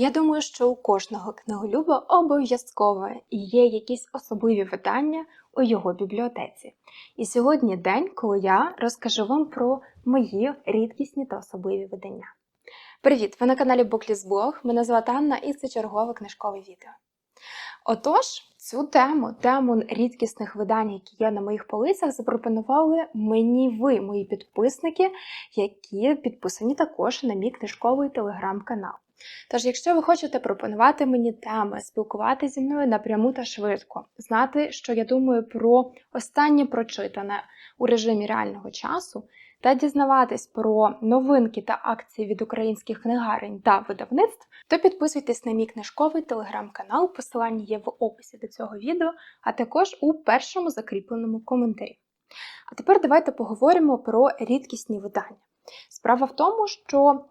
Я думаю, що у кожного книголюба обов'язково є якісь особливі видання у його бібліотеці. І сьогодні день, коли я розкажу вам про мої рідкісні та особливі видання. Привіт! Ви на каналі Буклісблог. Мене звати Анна і це чергове книжкове відео. Отож, цю тему, тему рідкісних видань, які є на моїх полицях, запропонували мені ви, мої підписники, які підписані також на мій книжковий телеграм-канал. Тож, якщо ви хочете пропонувати мені теми, спілкуватися зі мною напряму та швидко, знати, що я думаю про останнє прочитане у режимі реального часу, та дізнаватись про новинки та акції від українських книгарень та видавництв, то підписуйтесь на мій книжковий телеграм-канал, посилання є в описі до цього відео, а також у першому закріпленому коментарі. А тепер давайте поговоримо про рідкісні видання. Справа в тому, що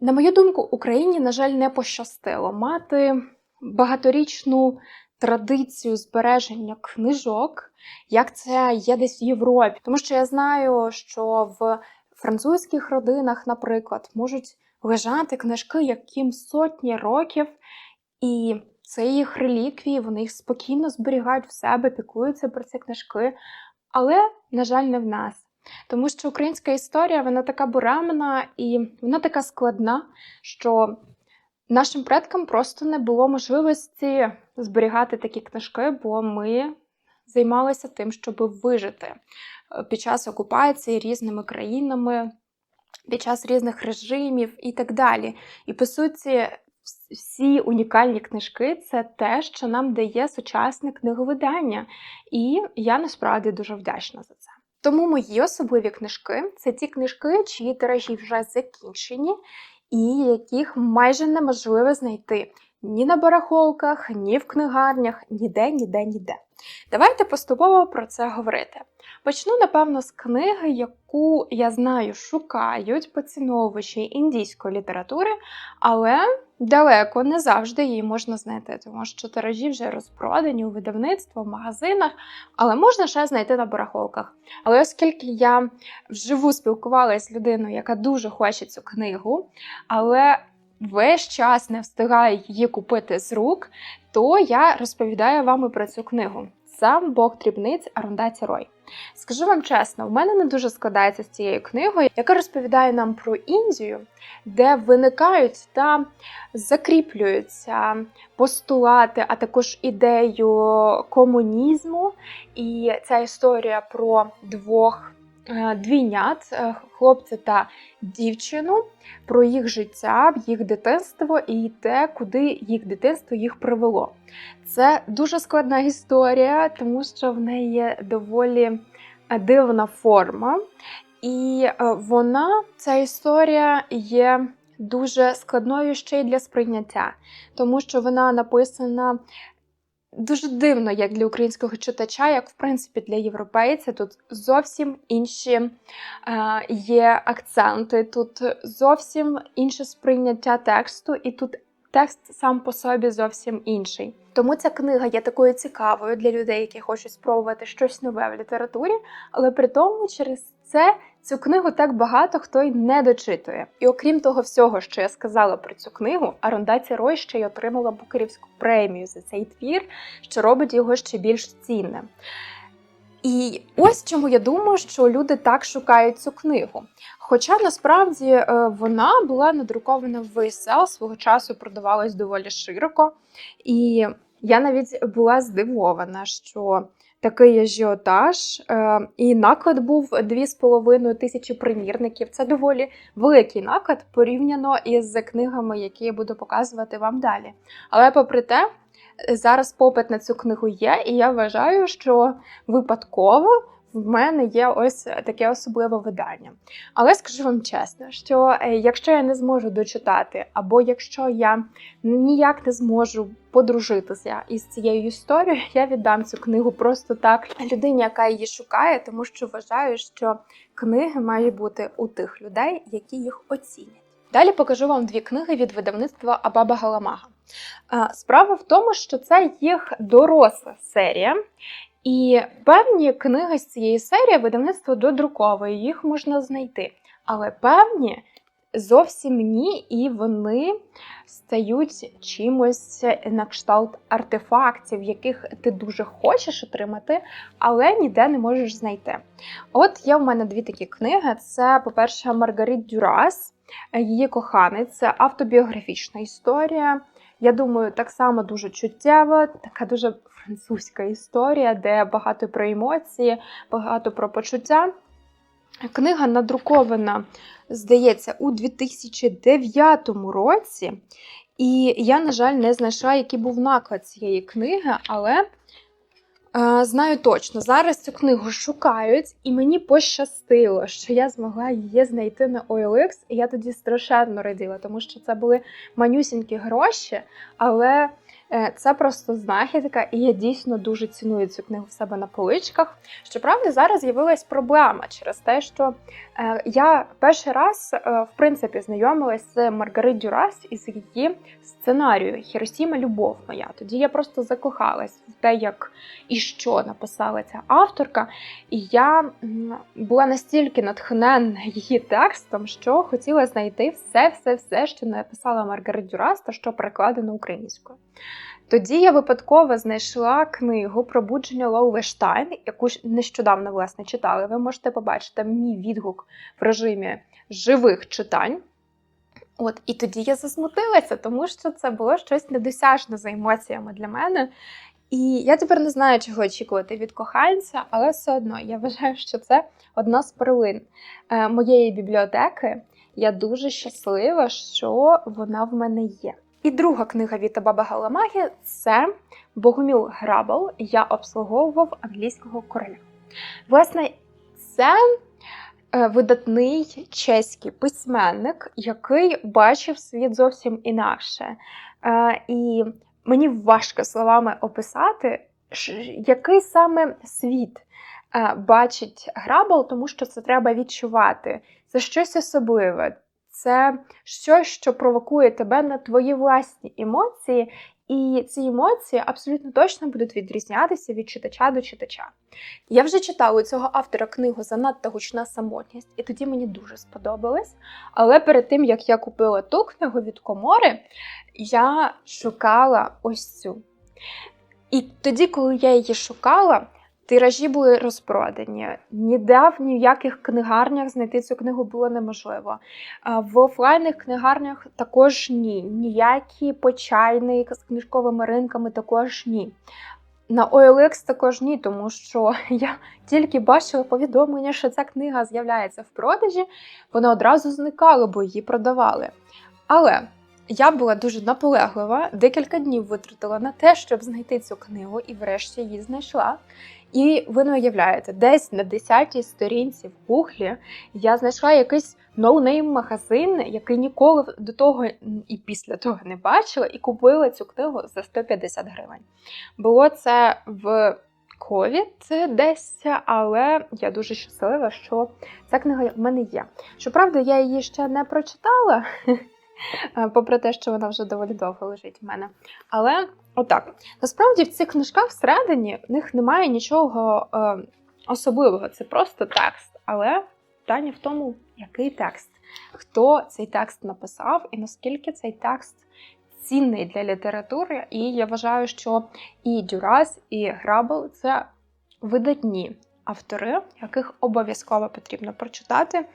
на мою думку, Україні, на жаль, не пощастило мати багаторічну традицію збереження книжок, як це є десь в Європі. Тому що я знаю, що в французьких родинах, наприклад, можуть лежати книжки, яким сотні років, і це їх реліквії, вони їх спокійно зберігають в себе, піклуються про ці книжки. Але, на жаль, не в нас. Тому що українська історія вона така буремна і вона така складна, що нашим предкам просто не було можливості зберігати такі книжки, бо ми займалися тим, щоб вижити під час окупації різними країнами, під час різних режимів і так далі. І по суті, всі унікальні книжки це те, що нам дає сучасне книговидання. І я насправді дуже вдячна за це. Тому мої особливі книжки це ті книжки, чиї тиражі вже закінчені, і яких майже неможливо знайти ні на барахолках, ні в книгарнях, ніде, ніде, ніде. Давайте поступово про це говорити. Почну, напевно, з книги, яку я знаю, шукають поціновувачі індійської літератури, але далеко не завжди її можна знайти, тому що тиражі вже розпродані у видавництво, в магазинах, але можна ще знайти на барахолках. Але оскільки я вживу спілкувалася з людиною, яка дуже хоче цю книгу, але весь час не встигає її купити з рук, то я розповідаю вам про цю книгу. Сам Бог дрібниць Арундаці Рой. Скажу вам чесно, в мене не дуже складається з цією книгою, яка розповідає нам про Індію, де виникають та закріплюються постулати, а також ідею комунізму. І ця історія про двох двійнят, хлопця та дівчину, про їх життя, їх дитинство і те, куди їх дитинство їх привело. Це дуже складна історія, тому що в неї є доволі дивна форма. І вона, ця історія, є дуже складною ще й для сприйняття, тому що вона написана Дуже дивно, як для українського читача, як в принципі для європейця, тут зовсім інші е, є акценти, тут зовсім інше сприйняття тексту, і тут текст сам по собі зовсім інший. Тому ця книга є такою цікавою для людей, які хочуть спробувати щось нове в літературі, але при тому через це цю книгу так багато хто й не дочитує. І окрім того всього, що я сказала про цю книгу, Арондаці Рой ще й отримала Букерівську премію за цей твір, що робить його ще більш цінним. І ось чому я думаю, що люди так шукають цю книгу. Хоча насправді е, вона була надрукована в ВСЛ, свого часу продавалась доволі широко. І я навіть була здивована, що такий ажіотаж, е, і наклад був 2,5 тисячі примірників. Це доволі великий наклад порівняно із книгами, які я буду показувати вам далі. Але попри те, зараз попит на цю книгу є, і я вважаю, що випадково. В мене є ось таке особливе видання. Але скажу вам чесно, що е, якщо я не зможу дочитати, або якщо я ніяк не зможу подружитися із цією історією, я віддам цю книгу просто так людині, яка її шукає, тому що вважаю, що книги мають бути у тих людей, які їх оцінять. Далі покажу вам дві книги від видавництва Абаба Галамага. Справа в тому, що це їх доросла серія, і певні книги з цієї серії видавництво додруковує, їх можна знайти. Але певні зовсім ні, і вони стають чимось на кшталт артефактів, яких ти дуже хочеш отримати, але ніде не можеш знайти. От є в мене дві такі книги: це, по-перше, Маргарит Дюрас, її коханець, автобіографічна історія. Я думаю, так само дуже чуттєва, така дуже французька історія, де багато про емоції, багато про почуття. Книга надрукована, здається, у 2009 році. І я, на жаль, не знайшла, який був наклад цієї книги, але знаю точно, зараз цю книгу шукають, і мені пощастило, що я змогла її знайти на OLX, і я тоді страшенно раділа, тому що це були манюсінькі гроші, але Е, це просто знахідка, і я дійсно дуже ціную цю книгу в себе на поличках. Щоправда, зараз з'явилась проблема через те, що е, я перший раз, е, в принципі, знайомилася з Маргарит Дюрас із її сценарію Хіросіма Любов моя. Тоді я просто закохалась в те, як і що написала ця авторка. І я була настільки натхненна її текстом, що хотіла знайти все-все-все, що написала Маргарит Дюрас, та що перекладено українською. Тоді я випадково знайшла книгу Пробудження Лоуве Штайн, яку нещодавно власне читали. Ви можете побачити мій відгук в режимі живих читань. От, І тоді я засмутилася, тому що це було щось недосяжне за емоціями для мене. І я тепер не знаю, чого очікувати від коханця, але все одно я вважаю, що це одна з перлин е, моєї бібліотеки. Я дуже щаслива, що вона в мене є. І друга книга Віта Баба Галамагі це Богоміл Грабл. Я обслуговував англійського короля. Власне, це е, видатний чеський письменник, який бачив світ зовсім інакше. Е, і мені важко словами описати, який саме світ е, бачить Грабл, тому що це треба відчувати. Це щось особливе це щось, що провокує тебе на твої власні емоції, і ці емоції абсолютно точно будуть відрізнятися від читача до читача. Я вже читала у цього автора книгу Занадто гучна самотність, і тоді мені дуже сподобалось. Але перед тим, як я купила ту книгу від комори, я шукала ось цю. І тоді, коли я її шукала, Тиражі були розпродані. Ніде в ніяких книгарнях знайти цю книгу було неможливо. В офлайнних книгарнях також ні. Ніякі почайні з книжковими ринками також ні. На OLX також ні, тому що я тільки бачила повідомлення, що ця книга з'являється в продажі, вона одразу зникала, бо її продавали. Але я була дуже наполеглива, декілька днів витратила на те, щоб знайти цю книгу, і врешті її знайшла. І ви не уявляєте, десь на 10-й сторінці в кухлі я знайшла якийсь ноунейм магазин, який ніколи до того і після того не бачила, і купила цю книгу за 150 гривень. Було це в ковід десь, але я дуже щаслива, що ця книга в мене є. Щоправда, я її ще не прочитала. Попри те, що вона вже доволі довго лежить в мене. Але Отак. Насправді в цих книжках всередині в них немає нічого е, особливого, це просто текст. Але питання в тому, який текст, хто цей текст написав, і наскільки цей текст цінний для літератури. І я вважаю, що і Дюрас, і Грабл це видатні автори, яких обов'язково потрібно прочитати,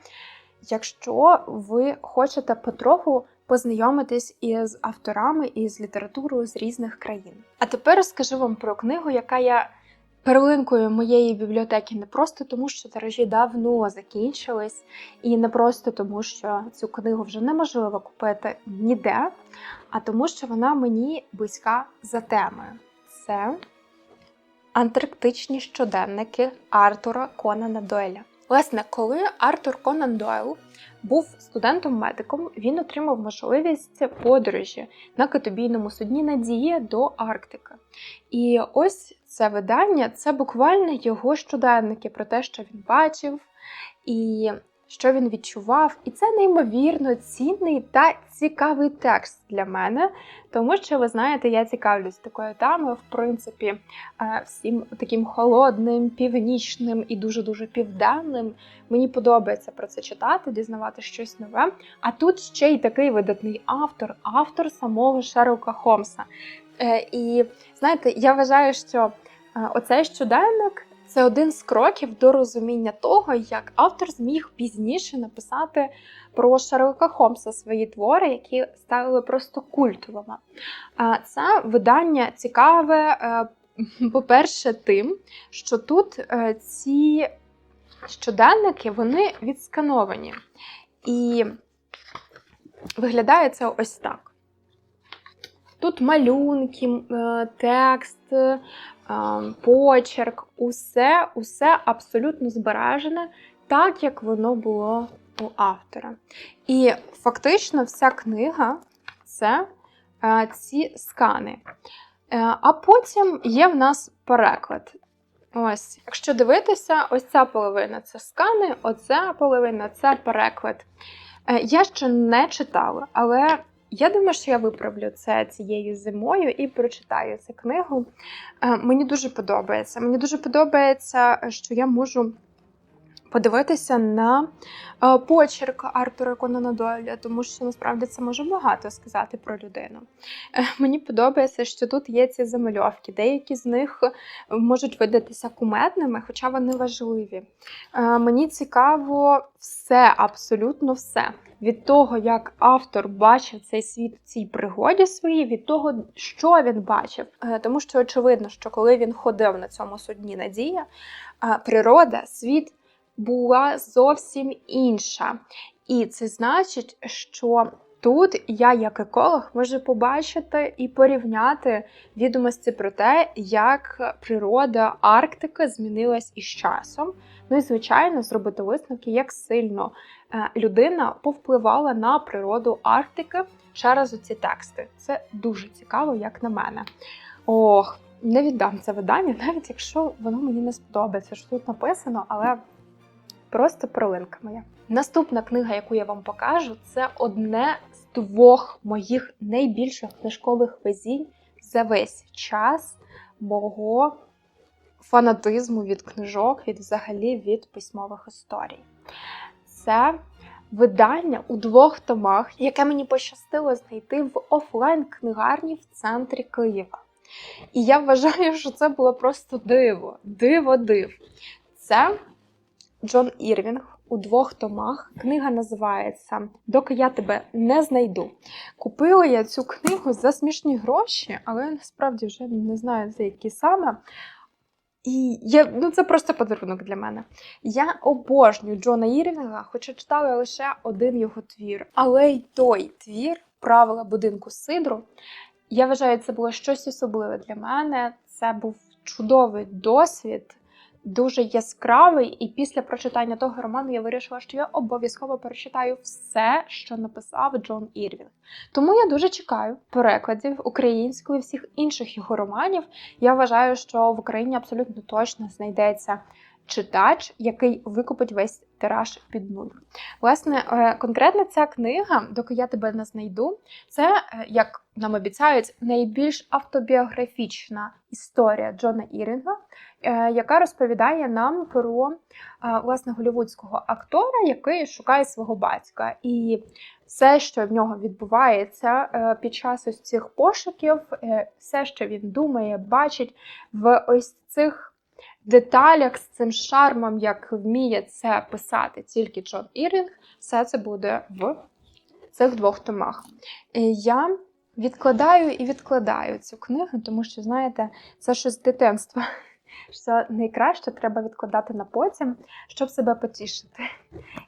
якщо ви хочете потроху познайомитись із авторами і з літературою з різних країн. А тепер розкажу вам про книгу, яка є перлинкою моєї бібліотеки не просто тому, що тиражі давно закінчились, і не просто тому, що цю книгу вже неможливо купити ніде, а тому, що вона мені близька за темою. Це Антарктичні щоденники Артура Конана Дойля. Власне, коли Артур Конан Дойл був студентом-медиком, він отримав можливість подорожі на китобійному судні Надія до Арктики. І ось це видання це буквально його щоденники про те, що він бачив. І що він відчував. І це неймовірно цінний та цікавий текст для мене, тому що ви знаєте, я цікавлюсь такою темою, в принципі, е, всім таким холодним, північним і дуже дуже південним. Мені подобається про це читати, дізнавати щось нове. А тут ще й такий видатний автор, автор самого Шерлока Холмса. Е, І знаєте, я вважаю, що е, оцей щоденник це один з кроків до розуміння того, як автор зміг пізніше написати про Шерлока Холмса свої твори, які стали просто культовими. Це видання цікаве, е, по-перше, тим, що тут е, ці щоденники вони відскановані. І виглядає це ось так. Тут малюнки, е, текст, почерк, усе, усе абсолютно збережене, так як воно було у автора. І фактично вся книга це е, ці скани. Е, А потім є в нас переклад. Ось, якщо дивитися, ось ця половина це скани, оця половина це переклад. Е, Я ще не читала, але я думаю, що я виправлю це цією зимою і прочитаю цю книгу. Е, Мені дуже подобається. Мені дуже подобається, що я можу подивитися на е, почерк Артура Конана Дойля, тому що насправді це може багато сказати про людину. Е, Мені подобається, що тут є ці замальовки. Деякі з них можуть видатися кумедними, хоча вони важливі. Мені цікаво все, абсолютно все. Від того, як автор бачив цей світ у цій пригоді своїй, від того, що він бачив. Е, Тому що очевидно, що коли він ходив на цьому судні Надія, е, природа, світ була зовсім інша. І це значить, що тут я, як еколог, можу побачити і порівняти відомості про те, як природа Арктики змінилась із часом. Ну і, звичайно, зробити висновки, як сильно е, людина повпливала на природу Арктики через оці тексти. Це дуже цікаво, як на мене. Ох, не віддам це видання, навіть якщо воно мені не сподобається, що тут написано, але просто пролинка моя. Наступна книга, яку я вам покажу, це одне з двох моїх найбільших книжкових везінь за весь час мого фанатизму від книжок, від взагалі від письмових історій. Це видання у двох томах, яке мені пощастило знайти в офлайн-книгарні в центрі Києва. І я вважаю, що це було просто диво, диво див. Це Джон Ірвінг у двох томах. Книга називається Доки я тебе не знайду. Купила я цю книгу за смішні гроші, але насправді вже не знаю за які саме. І я, ну, це просто подарунок для мене. Я обожнюю Джона Ірвінга, хоча читала лише один його твір. Але й той твір, правила будинку Сидру, я вважаю, це було щось особливе для мене. Це був чудовий досвід, дуже яскравий. І після прочитання того роману я вирішила, що я обов'язково перечитаю все, що написав Джон Ірвінг. Тому я дуже чекаю перекладів української всіх інших його романів. Я вважаю, що в Україні абсолютно точно знайдеться читач, який викупить весь тираж під нуль. Власне, е, конкретно ця книга, доки я тебе не знайду, це, е, як нам обіцяють, найбільш автобіографічна історія Джона Ірінга, е, яка розповідає нам про власне голівудського актора, який шукає свого батька. І все, що в нього відбувається під час ось цих пошуків, все, що він думає, бачить в ось цих деталях, з цим шармом, як вміє це писати тільки Джон Ірінг, все це буде в цих двох томах. Я відкладаю і відкладаю цю книгу, тому що, знаєте, це щось з дитинства. Що найкраще треба відкладати на потім, щоб себе потішити.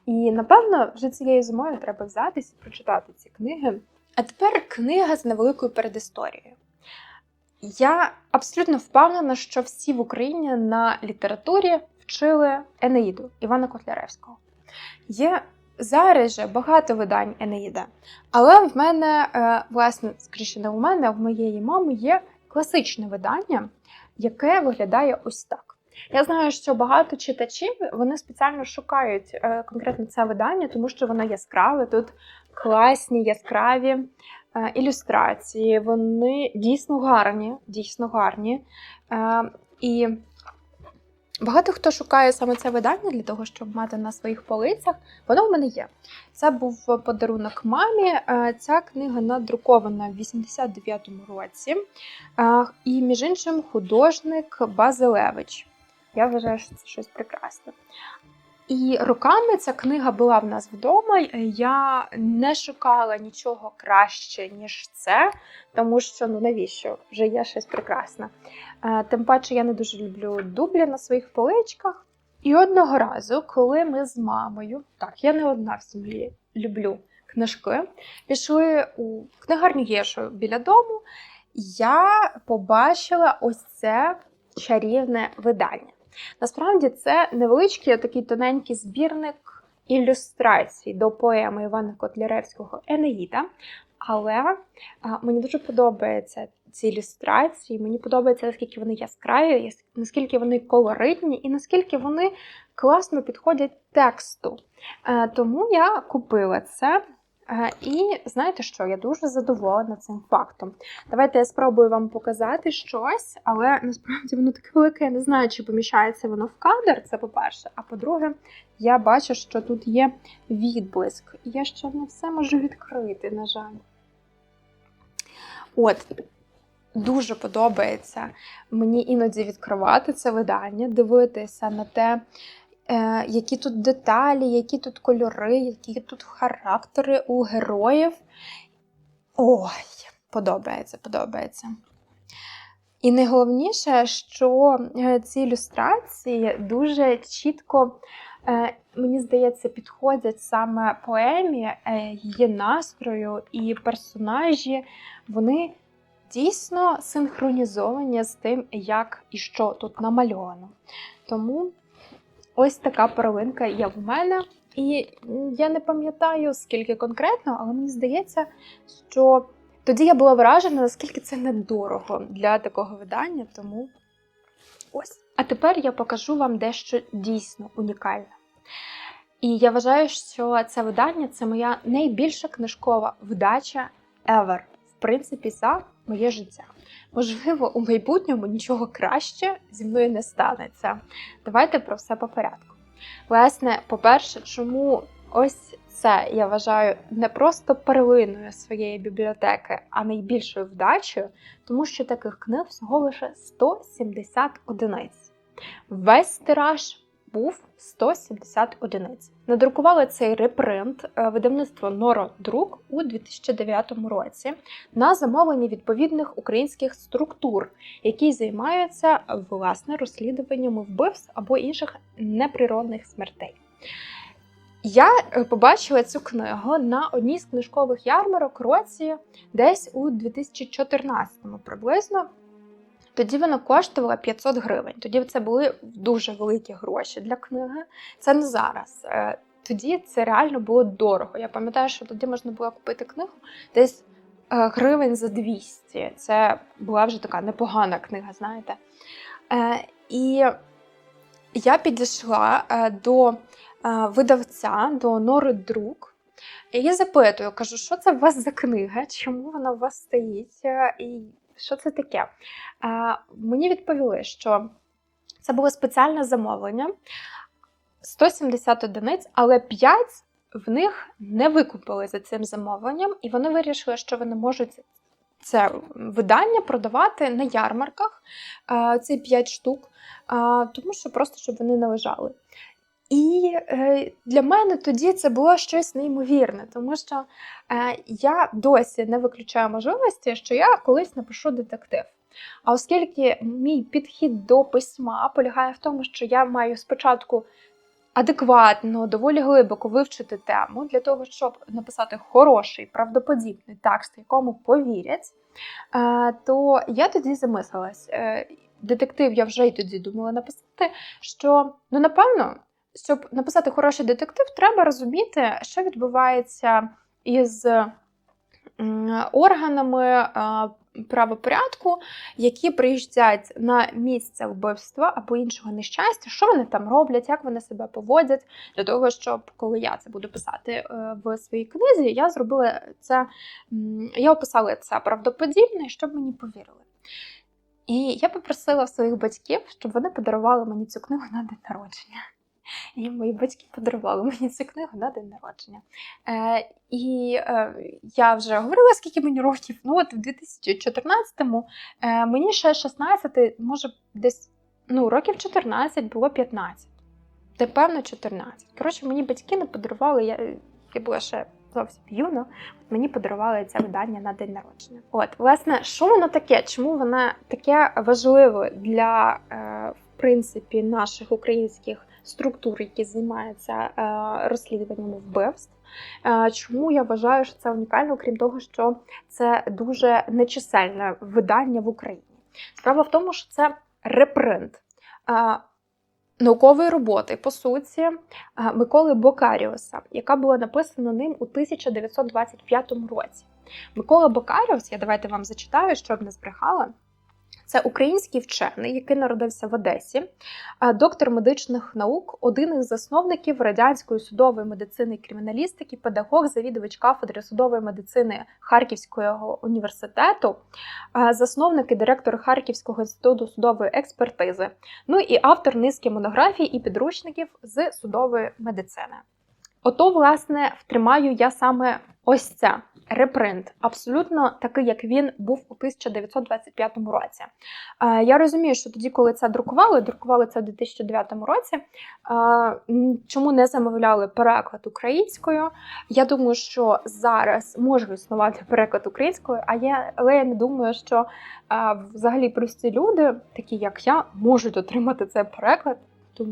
І напевно, вже цією зимою треба взятися і прочитати ці книги. А тепер книга з невеликою передісторією. Я абсолютно впевнена, що всі в Україні на літературі вчили Енеїду Івана Котляревського. Є зараз же багато видань Енеїда, але в мене, е, власне, скоріше не у мене, а в моєї мами є класичне видання, яке виглядає ось так. Я знаю, що багато читачів вони спеціально шукають е, конкретно це видання, тому що воно яскраве. Тут класні яскраві ілюстрації. Вони дійсно гарні, дійсно гарні. Е, і багато хто шукає саме це видання для того, щоб мати на своїх полицях. Воно в мене є. Це був подарунок мамі. Е, Ця книга надрукована в 89-му році. Е, І, між іншим, художник Базилевич. Я вважаю, що це щось прекрасне. І роками ця книга була в нас вдома. Я не шукала нічого краще, ніж це, тому що ну навіщо? Вже є щось прекрасне. Е, Тим паче я не дуже люблю дублі на своїх поличках. І одного разу, коли ми з мамою, так, я не одна в сім'ї люблю книжки, пішли у книгарню Єшу біля дому, я побачила ось це чарівне видання. Насправді це невеличкий такий тоненький збірник ілюстрацій до поеми Івана Котляревського Енеїда. Але а, мені дуже подобаються ці ілюстрації. Мені подобається, наскільки вони яскраві, наскільки вони колоритні і наскільки вони класно підходять тексту. Е, тому я купила це. Е, І знаєте що? Я дуже задоволена цим фактом. Давайте я спробую вам показати щось, але насправді воно таке велике, я не знаю, чи поміщається воно в кадр, це по-перше. А по-друге, я бачу, що тут є відблиск. І я ще не все можу відкрити, на жаль. От, дуже подобається мені іноді відкривати це видання, дивитися на те, які тут деталі, які тут кольори, які тут характери у героїв. Ой, подобається, подобається. І найголовніше, що е, ці ілюстрації дуже чітко, е, мені здається, підходять саме поемі, е, її настрою і персонажі, вони дійсно синхронізовані з тим, як і що тут намальовано. Тому ось така перлинка є в мене. І я не пам'ятаю, скільки конкретно, але мені здається, що тоді я була вражена, наскільки це недорого для такого видання, тому ось. А тепер я покажу вам дещо дійсно унікальне. І я вважаю, що це видання це моя найбільша книжкова вдача ever, в принципі, за моє життя. Можливо, у майбутньому нічого краще зі мною не станеться. Давайте про все по порядку. Власне, по-перше, чому ось це я вважаю не просто перлиною своєї бібліотеки, а найбільшою вдачею, тому що таких книг всього лише 170 одиниць. Весь тираж був 170 одиниць. Надрукували цей репринт е, видавництво Норо Друк у 2009 році на замовлення відповідних українських структур, які займаються власне розслідуваннями вбивств або інших неприродних смертей. Я е, побачила цю книгу на одній з книжкових ярмарок році десь у 2014-му приблизно. Тоді вона коштувала 500 гривень. Тоді це були дуже великі гроші для книги. Це не зараз. Е, Тоді це реально було дорого. Я пам'ятаю, що тоді можна було купити книгу десь е, гривень за 200. Це була вже така непогана книга, знаєте. Е, І я підійшла до видавця, до Нори Друк. І запитую, кажу, що це у вас за книга, чому вона у вас стоїть, і що це таке? Мені відповіли, що це було спеціальне замовлення 170 одиниць, але 5 в них не викупили за цим замовленням, і вони вирішили, що вони можуть це видання продавати на ярмарках, ці 5 штук, тому що просто щоб вони не лежали. І е, для мене тоді це було щось неймовірне, тому що е, я досі не виключаю можливості, що я колись напишу детектив. А оскільки мій підхід до письма полягає в тому, що я маю спочатку адекватно, доволі глибоко вивчити тему для того, щоб написати хороший, правдоподібний текст, якому повірять, е, то я тоді замислилась. Детектив я вже й тоді думала написати, що ну напевно щоб написати хороший детектив, треба розуміти, що відбувається із органами, правопорядку, які приїжджають на місце вбивства або іншого нещастя, що вони там роблять, як вони себе поводять, для того, щоб коли я це буду писати е, в своїй книзі, я зробила це, я описала це правдоподібно, щоб мені повірили. І я попросила своїх батьків, щоб вони подарували мені цю книгу на день народження. І мої батьки подарували мені цю книгу на день народження. Е, і е, я вже говорила, скільки мені років. Ну, от в 2014-му е, мені ще 16, може, десь ну, років 14 було 15. Та певно 14. Коротше, мені батьки не подарували, я, я була ще зовсім юна, мені подарували це видання на день народження. От, власне, що воно таке? Чому воно таке важливе для, е, принципі, наших українських структур, які займаються е, розслідуванням вбивств? Е, Чому я вважаю, що це унікально, крім того, що це дуже нечисельне видання в Україні? Справа в тому, що це репринт е, наукової роботи, по суті, Миколи Бокаріуса, яка була написана ним у 1925 році. Микола Бокаріус, я давайте вам зачитаю, щоб не збрехала. Це український вчений, який народився в Одесі, е, доктор медичних наук, один із засновників радянської судової медицини і криміналістики, педагог, завідувач кафедри судової медицини Харківського університету, е, засновник і директор Харківського інституту судової експертизи, ну і автор низки монографій і підручників з судової медицини. Ото, власне, втримаю я саме ось це репринт, абсолютно такий, як він був у 1925 році. Я розумію, що тоді, коли це друкували, друкували це у 2009 році. Чому не замовляли переклад українською? Я думаю, що зараз може існувати переклад українською, а я, але я не думаю, що взагалі прості люди, такі як я, можуть отримати цей переклад.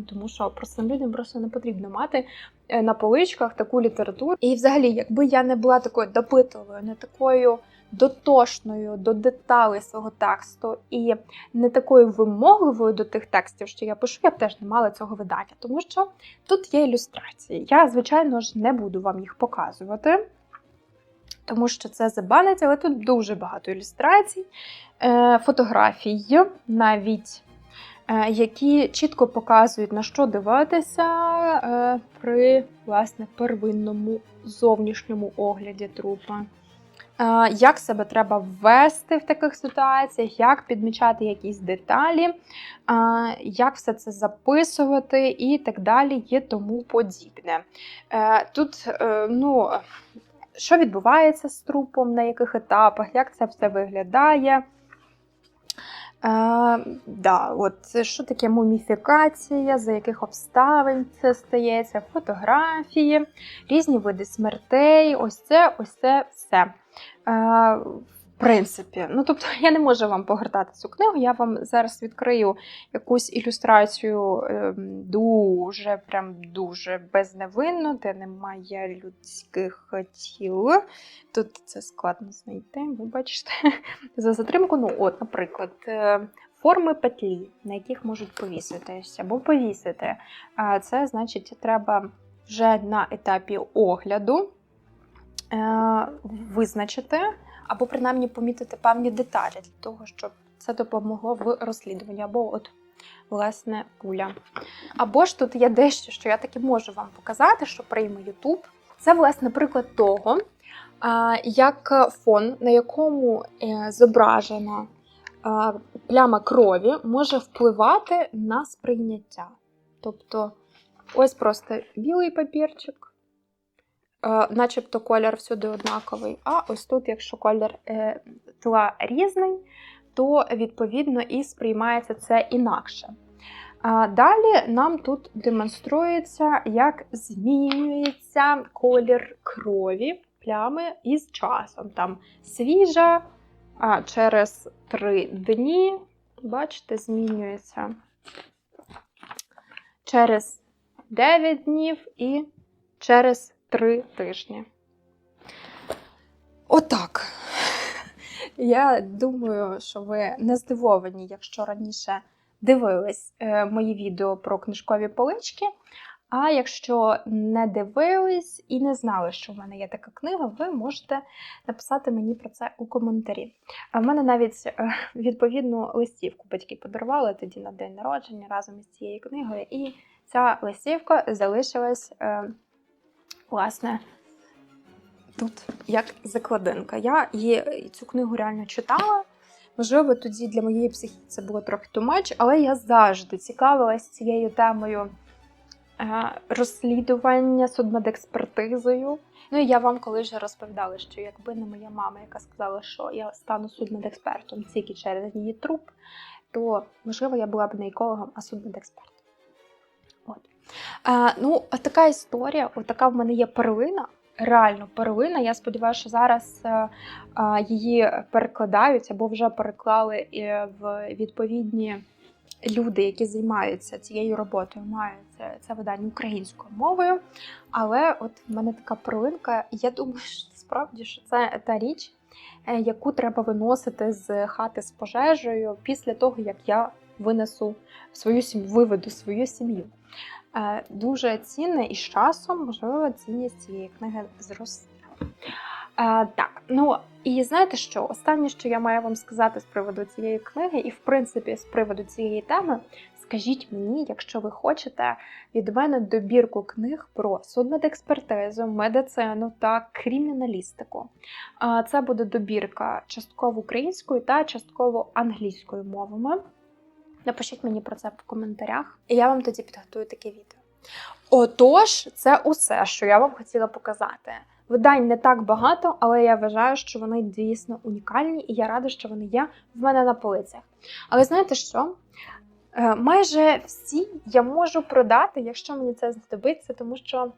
Тому, що простим людям просто не потрібно мати на поличках таку літературу. І взагалі, якби я не була такою допитливою, не такою дотошною до деталей свого тексту і не такою вимогливою до тих текстів, що я пишу, я б теж не мала цього видання, тому що тут є ілюстрації. Я, звичайно ж, не буду вам їх показувати. Тому що це забанить, але тут дуже багато ілюстрацій, е, фотографій, навіть е, які чітко показують, на що дивитися е, при власне первинному зовнішньому огляді трупа. Е, Як себе треба ввести в таких ситуаціях, як підмічати якісь деталі, е, як все це записувати і так далі, і тому подібне. Е, Тут, е, ну, що відбувається з трупом, на яких етапах, як це все виглядає. Е, да, от що таке муміфікація, за яких обставин це стається, фотографії, різні види смертей, ось це, ось це все. Е, в принципі, ну тобто я не можу вам погортати цю книгу. Я вам зараз відкрию якусь ілюстрацію ем, дуже, прям дуже безневинну, де немає людських тіл. Тут це складно знайти, ви бачите. За затримку, ну, от, наприклад, е, форми петлі, на яких можуть повіситися або повісити. Це значить, треба вже на етапі огляду е, визначити або принаймні помітити певні деталі для того, щоб це допомогло в розслідуванні, або от, власне, пуля. Або ж тут є дещо, що я таки можу вам показати, що прийме YouTube. Це, власне, приклад того, як фон, на якому е, зображена пляма крові, може впливати на сприйняття. Тобто, ось просто білий папірчик, начебто колір всюди однаковий. А ось тут, якщо колір е, тла різний, то відповідно і сприймається це інакше. Далі нам тут демонструється, як змінюється колір крові плями із часом. Там свіжа, а через три дні, бачите, змінюється через 9 днів і через 3 тижні. Отак. Я думаю, що ви не здивовані, якщо раніше дивились е, мої відео про книжкові полички. А якщо не дивились і не знали, що в мене є така книга, ви можете написати мені про це у коментарі. А в мене навіть е, відповідну листівку батьки подарували тоді на день народження разом із цією книгою. І ця листівка залишилась, е, власне, тут як закладинка. Я її цю книгу реально читала. Можливо, тоді для моєї психіки це було трохи тумач, але я завжди цікавилась цією темою е, розслідування судмедекспертизою. Ну і я вам колись вже розповідала, що якби не моя мама, яка сказала, що я стану судмедекспертом тільки через її труп, то можливо я була б не екологом, а судмедекспертом. А, ну, така історія, отака в мене є перлина. Реально перлина. Я сподіваюся, що зараз е, а, її перекладають або вже переклали е, в відповідні люди, які займаються цією роботою, мають це, це видання українською мовою. Але от в мене така перлинка, і я думаю, що справді що це та річ, е, яку треба виносити з хати з пожежею після того, як я винесу свою сім'ю, виведу свою сім'ю. Е, Дуже цінне і з часом, можливо, цінність цієї книги зросте. Е, так, ну і знаєте що? Останнє, що я маю вам сказати з приводу цієї книги, і в принципі з приводу цієї теми, скажіть мені, якщо ви хочете від мене добірку книг про судмедекспертизу, медицину та криміналістику. Е, Це буде добірка частково українською та частково англійською мовами. Напишіть мені про це в коментарях, і я вам тоді підготую таке відео. Отож, це усе, що я вам хотіла показати. Видань не так багато, але я вважаю, що вони дійсно унікальні, і я рада, що вони є в мене на полицях. Але знаєте що? Е, Майже всі я можу продати, якщо мені це знадобиться, тому що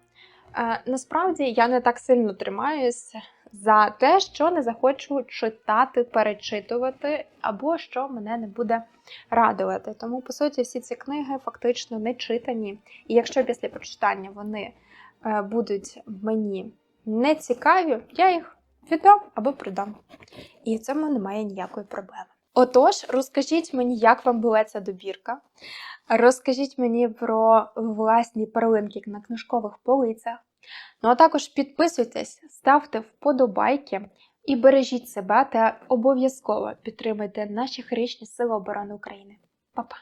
е, насправді я не так сильно тримаюся за те, що не захочу читати, перечитувати, або що мене не буде радувати. Тому, по суті, всі ці книги фактично не читані. І якщо після прочитання вони е, будуть мені не цікаві, я їх віддам або продам. І в цьому немає ніякої проблеми. Отож, розкажіть мені, як вам була ця добірка. Розкажіть мені про власні перлинки на книжкових полицях. Ну а також підписуйтесь, ставте вподобайки і бережіть себе та обов'язково підтримуйте наші хрещні сили оборони України. Па-па!